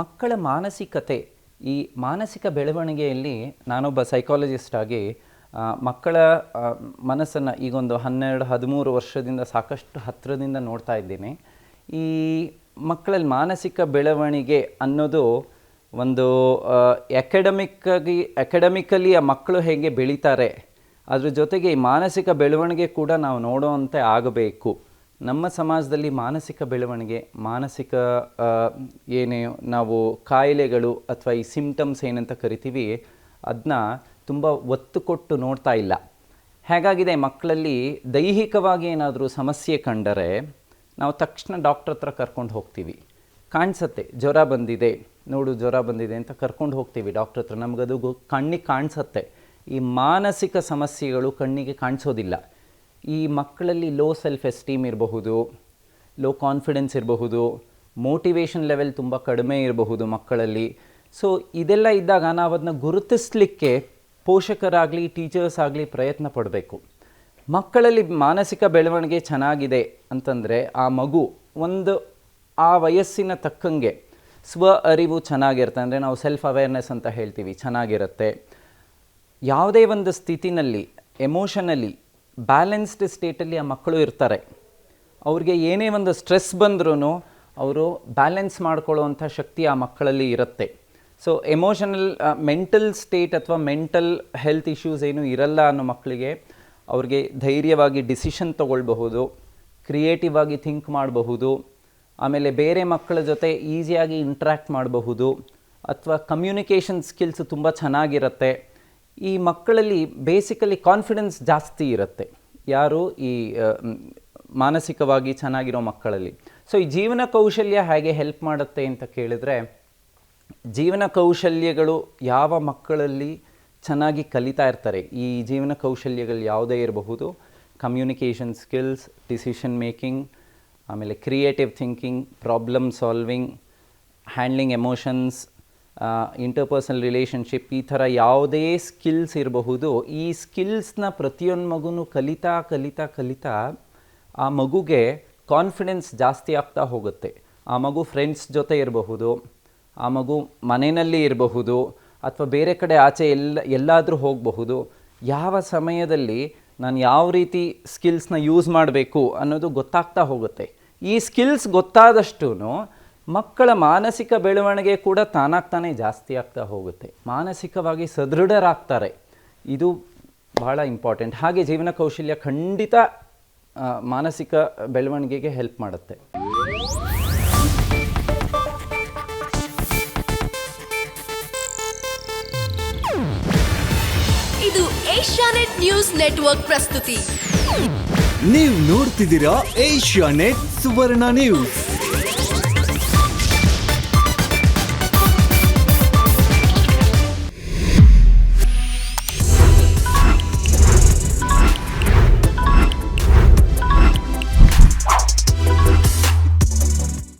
ಮಕ್ಕಳ ಮಾನಸಿಕತೆ, ಈ ಮಾನಸಿಕ ಬೆಳವಣಿಗೆಯಲ್ಲಿ ನಾನೊಬ್ಬ ಸೈಕಾಲಜಿಸ್ಟ್ ಆಗಿ ಮಕ್ಕಳ ಮನಸ್ಸನ್ನು ಈಗೊಂದು ಹನ್ನೆರಡು, ಹದಿಮೂರು ವರ್ಷದಿಂದ ಸಾಕಷ್ಟು ಹತ್ತಿರದಿಂದ ನೋಡ್ತಾ ಇದ್ದೀನಿ. ಈ ಮಕ್ಕಳಲ್ಲಿ ಮಾನಸಿಕ ಬೆಳವಣಿಗೆ ಅನ್ನೋದು ಒಂದು ಎಕಡೆಮಿಕ್ಕಾಗಿ ಎಕಡೆಮಿಕಲಿ ಆ ಮಕ್ಕಳು ಹೇಗೆ ಬೆಳೀತಾರೆ, ಅದ್ರ ಜೊತೆಗೆ ಈ ಮಾನಸಿಕ ಬೆಳವಣಿಗೆ ಕೂಡ ನಾವು ನೋಡುವಂತೆ ಆಗಬೇಕು. ನಮ್ಮ ಸಮಾಜದಲ್ಲಿ ಮಾನಸಿಕ ಬೆಳವಣಿಗೆ, ಮಾನಸಿಕ ಏನೇ ನಾವು ಕಾಯಿಲೆಗಳು ಅಥವಾ ಈ ಸಿಂಪ್ಟಮ್ಸ್ ಏನಂತ ಕರಿತೀವಿ ಅದನ್ನ ತುಂಬ ಒತ್ತು ಕೊಟ್ಟು ನೋಡ್ತಾ ಇಲ್ಲ. ಹೇಗಾಗಿದೆ ಮಕ್ಕಳಲ್ಲಿ ದೈಹಿಕವಾಗಿ ಏನಾದರೂ ಸಮಸ್ಯೆ ಕಂಡರೆ, ನಾವು ತಕ್ಷಣ ಡಾಕ್ಟ್ರ್ ಹತ್ರ ಕರ್ಕೊಂಡು ಹೋಗ್ತೀವಿ. ಕಾಣಿಸತ್ತೆ, ಜ್ವರ ಬಂದಿದೆ, ನೋಡು ಜ್ವರ ಬಂದಿದೆ ಅಂತ ಕರ್ಕೊಂಡು ಹೋಗ್ತೀವಿ ಡಾಕ್ಟ್ರ್ ಹತ್ರ. ನಮಗದು ಕಣ್ಣಿಗೆ ಕಾಣಿಸತ್ತೆ. ಈ ಮಾನಸಿಕ ಸಮಸ್ಯೆಗಳು ಕಣ್ಣಿಗೆ ಕಾಣಿಸೋದಿಲ್ಲ. ಈ ಮಕ್ಕಳಲ್ಲಿ ಲೋ ಸೆಲ್ಫ್ ಎಸ್ಟೀಮ್ ಇರಬಹುದು ಲೋ ಕಾನ್ಫಿಡೆನ್ಸ್ ಇರಬಹುದು ಮೋಟಿವೇಶನ್ ಲೆವೆಲ್ ತುಂಬ ಕಡಿಮೆ ಇರಬಹುದು ಮಕ್ಕಳಲ್ಲಿ. ಸೊ ಇದೆಲ್ಲ ಇದ್ದಾಗ ನಾವು ಅದನ್ನ ಗುರುತಿಸಲಿಕ್ಕೆ ಪೋಷಕರಾಗಲಿ ಟೀಚರ್ಸ್ ಆಗಲಿ ಪ್ರಯತ್ನ ಪಡಬೇಕು. ಮಕ್ಕಳಲ್ಲಿ ಮಾನಸಿಕ ಬೆಳವಣಿಗೆ ಚೆನ್ನಾಗಿದೆ ಅಂತಂದರೆ ಆ ಮಗು ಒಂದು ಆ ವಯಸ್ಸಿನ ತಕ್ಕಂಗೆ ಸ್ವ ಅರಿವು ಚೆನ್ನಾಗಿರುತ್ತೆ. ಅಂದರೆ ನಾವು ಸೆಲ್ಫ್ ಅವೇರ್ನೆಸ್ ಅಂತ ಹೇಳ್ತೀವಿ, ಚೆನ್ನಾಗಿರುತ್ತೆ. ಯಾವುದೇ ಒಂದು ಸ್ಥಿತಿನಲ್ಲಿ ಎಮೋಷನಲಿ ಬ್ಯಾಲೆನ್ಸ್ಡ್ ಸ್ಟೇಟಲ್ಲಿ ಆ ಮಕ್ಕಳು ಇರ್ತಾರೆ. ಅವ್ರಿಗೆ ಏನೇ ಒಂದು ಸ್ಟ್ರೆಸ್ ಬಂದ್ರೂ ಅವರು ಬ್ಯಾಲೆನ್ಸ್ ಮಾಡ್ಕೊಳ್ಳುವಂಥ ಶಕ್ತಿ ಆ ಮಕ್ಕಳಲ್ಲಿ ಇರುತ್ತೆ. ಸೊ ಎಮೋಷನಲ್ ಮೆಂಟಲ್ ಸ್ಟೇಟ್ ಅಥವಾ ಮೆಂಟಲ್ ಹೆಲ್ತ್ ಇಶ್ಯೂಸ್ ಏನು ಇರಲ್ಲ ಅನ್ನೋ ಮಕ್ಕಳಿಗೆ ಅವ್ರಿಗೆ ಧೈರ್ಯವಾಗಿ ಡಿಸಿಷನ್ ತೊಗೊಳ್ಬಹುದು ಕ್ರಿಯೇಟಿವ್ ಆಗಿ ಥಿಂಕ್ ಮಾಡಬಹುದು, ಆಮೇಲೆ ಬೇರೆ ಮಕ್ಕಳ ಜೊತೆ ಈಸಿಯಾಗಿ ಇಂಟ್ರ್ಯಾಕ್ಟ್ ಮಾಡಬಹುದು, ಅಥವಾ ಕಮ್ಯುನಿಕೇಷನ್ ಸ್ಕಿಲ್ಸ್ ತುಂಬ ಚೆನ್ನಾಗಿರುತ್ತೆ. ಈ ಮಕ್ಕಳಲ್ಲಿ ಬೇಸಿಕಲಿ ಕಾನ್ಫಿಡೆನ್ಸ್ ಜಾಸ್ತಿ ಇರುತ್ತೆ. ಯಾರು ಈ ಮಾನಸಿಕವಾಗಿ ಚೆನ್ನಾಗಿರೋ ಮಕ್ಕಳಲ್ಲಿ. ಸೊ ಈ ಜೀವನ ಕೌಶಲ್ಯ ಹೇಗೆ ಹೆಲ್ಪ್ ಮಾಡುತ್ತೆ ಅಂತ ಕೇಳಿದ್ರೆ, ಜೀವನ ಕೌಶಲ್ಯಗಳು ಯಾವ ಮಕ್ಕಳಲ್ಲಿ ಚೆನ್ನಾಗಿ ಕಲಿತಾ ಇರ್ತಾರೆ, ಈ ಜೀವನ ಕೌಶಲ್ಯಗಳು ಯಾವುದೇ ಇರಬಹುದು. ಕಮ್ಯುನಿಕೇಷನ್ ಸ್ಕಿಲ್ಸ್ ಡಿಸಿಷನ್ ಮೇಕಿಂಗ್ ಆಮೇಲೆ creative thinking problem solving handling emotions interpersonal relationship ಈ ಥರ ಯಾವುದೇ ಸ್ಕಿಲ್ಸ್ ಇರಬಹುದು. ಈ ಸ್ಕಿಲ್ಸ್ನ ಪ್ರತಿಯೊಂದು ಮಗುನು ಕಲಿತಾ ಕಲಿತಾ ಕಲಿತಾ ಆ ಮಗುಗೆ ಕಾನ್ಫಿಡೆನ್ಸ್ ಜಾಸ್ತಿ ಆಗ್ತಾ ಹೋಗುತ್ತೆ. ಆ ಮಗು ಫ್ರೆಂಡ್ಸ್ ಜೊತೆ ಇರಬಹುದು, ಆ ಮಗು ಮನೆಯಲ್ಲಿ ಇರಬಹುದು, ಅಥವಾ ಬೇರೆ ಕಡೆ ಆಚೆ ಎಲ್ಲ, ಎಲ್ಲಾದರೂ ಹೋಗಬಹುದು. ಯಾವ ಸಮಯದಲ್ಲಿ ನಾನು ಯಾವ ರೀತಿ ಸ್ಕಿಲ್ಸ್ನ ಯೂಸ್ ಮಾಡಬೇಕು ಅನ್ನೋದು ಗೊತ್ತಾಗ್ತಾ ಹೋಗುತ್ತೆ. ಈ ಸ್ಕಿಲ್ಸ್ ಗೊತ್ತಾದಷ್ಟು ಮಕ್ಕಳ ಮಾನಸಿಕ ಬೆಳವಣಿಗೆ ಕೂಡ ತಾನಾಗ್ತಾನೆ ಜಾಸ್ತಿ ಆಗ್ತಾ ಹೋಗುತ್ತೆ. ಮಾನಸಿಕವಾಗಿ ಸದೃಢರಾಗ್ತಾರೆ. ಇದು ಬಹಳ ಇಂಪಾರ್ಟೆಂಟ್ ಹಾಗೆ ಜೀವನ ಕೌಶಲ್ಯ ಖಂಡಿತ ಮಾನಸಿಕ ಬೆಳವಣಿಗೆಗೆ ಹೆಲ್ಪ್ ಮಾಡುತ್ತೆ. ಇದು ಏಷ್ಯಾನೆಟ್ ನ್ಯೂಸ್ ನೆಟ್ವರ್ಕ್ ಪ್ರಸ್ತುತಿ. ನೀವು ನೋಡ್ತಿದ್ದೀರಾ ಏಷ್ಯಾನೆಟ್ ಸುವರ್ಣ ನ್ಯೂಸ್.